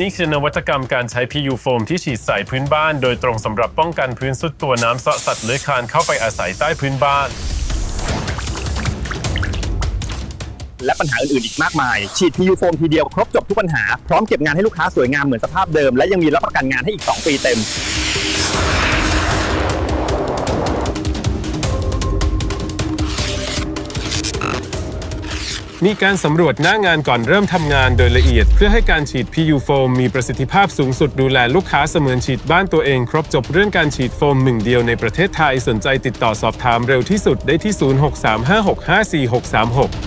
นี่คือนวัตกรรมการใช้ PU โฟมที่ฉีดใส่พื้นบ้าน โดยตรงสำหรับป้องกันพื้นสุดตัวน้ำเสาะสัตว์เลื้อยคลานเข้าไปอาศัยใต้พื้นบ้าน และปัญหาอื่นๆอีกมากมาย ฉีด PU โฟมทีเดียวครบจบทุกปัญหา พร้อมเก็บงานให้ลูกค้าสวยงามเหมือนสภาพเดิม และยังมีรับประกันงานให้อีก 2 ปีเต็ม มีการสำรวจหน้างานก่อนเริ่มทำงานโดยละเอียด เพื่อให้การฉีด PU โฟมมีประสิทธิภาพสูงสุดดูแลลูกค้าเสมือนฉีดบ้านตัวเอง ครบจบเรื่องการฉีดโฟมหนึ่งเดียวในประเทศไทยสนใจติดต่อสอบถามเร็วที่สุดได้ที่ 0635654636